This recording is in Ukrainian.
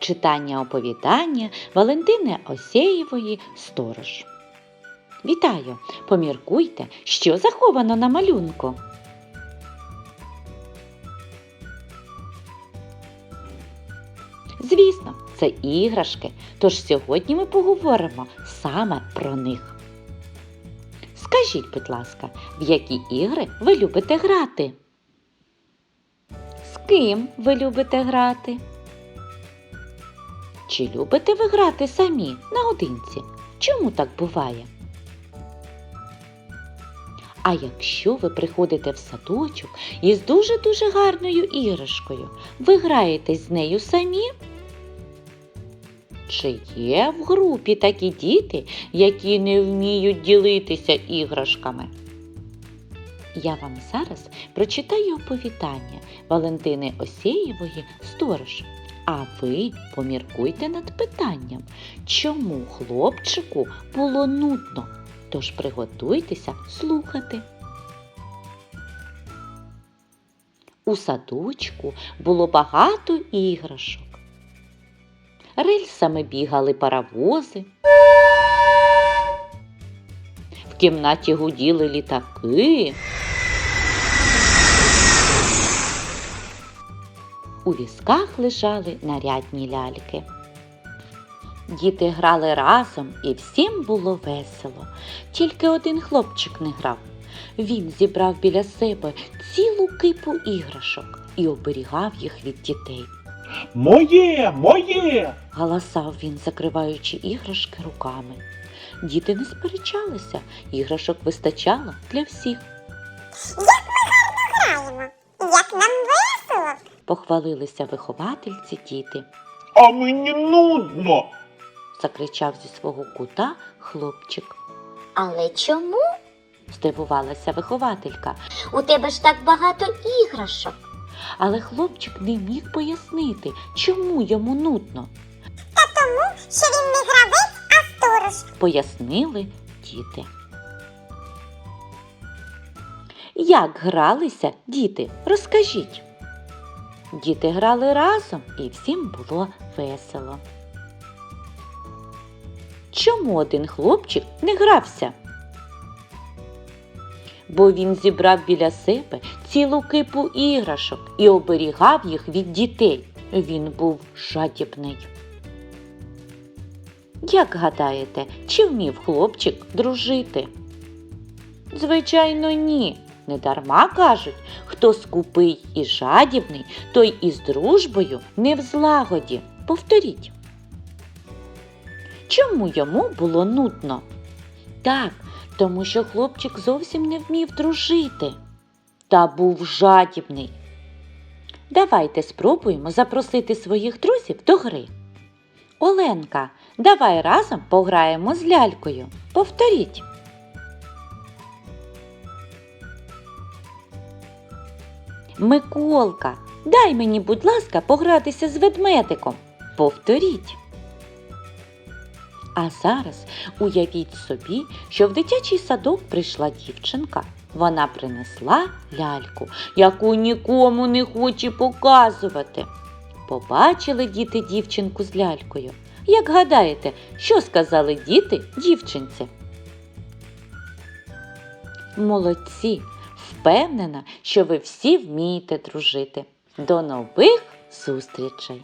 Читання оповідання Валентини Осєєвої Сторож. Вітаю! Поміркуйте, що заховано на малюнку. Звісно, це іграшки, тож сьогодні ми поговоримо саме про них. Скажіть, будь ласка, в які ігри ви любите грати? З ким ви любите грати? Чи любите ви грати самі наодинці? Чому так буває? А якщо ви приходите в садочок із дуже-дуже гарною іграшкою, ви граєтесь з нею самі? Чи є в групі такі діти, які не вміють ділитися іграшками? Я вам зараз прочитаю оповідання Валентини Осєєвої Сторож. А ви поміркуйте над питанням, чому хлопчику було нудно. Тож приготуйтеся слухати. У садочку було багато іграшок. Рельсами бігали паровози. В кімнаті гуділи літаки. У візках лежали нарядні ляльки. Діти грали разом і всім було весело. Тільки один хлопчик не грав. Він зібрав біля себе цілу кипу іграшок і оберігав їх від дітей. Моє, моє. Галасав він, закриваючи іграшки руками. Діти не сперечалися, іграшок вистачало для всіх. граємо. Як нам. Похвалилися виховательці діти. А мені нудно. Закричав зі свого кута хлопчик. Але чому? Здивувалася вихователька, У тебе ж так багато іграшок. але хлопчик не міг пояснити, чому йому нудно. Тому що він не гравець, а сторож. пояснили діти. Як гралися діти? Розкажіть. Діти грали разом і всім було весело. Чому один хлопчик не грався? Бо він зібрав біля себе цілу кипу іграшок і оберігав їх від дітей. Він був жадібний. Як гадаєте, чи вмів хлопчик дружити? Звичайно, ні. Недарма кажуть, хто скупий і жадібний, той із дружбою не в злагоді. Повторіть. Чому йому було нудно? Так, тому що хлопчик зовсім не вмів дружити та був жадібний. Давайте спробуємо запросити своїх друзів до гри. Оленка, давай разом пограємо з лялькою. Повторіть. Миколка, дай мені, будь ласка, погратися з ведмедиком. Повторіть. А зараз уявіть собі, що в дитячий садок прийшла дівчинка. Вона принесла ляльку, яку нікому не хоче показувати. Побачили діти дівчинку з лялькою. Як гадаєте, що сказали діти дівчинці? Молодці! Впевнена, що ви всі вмієте дружити. До нових зустрічей!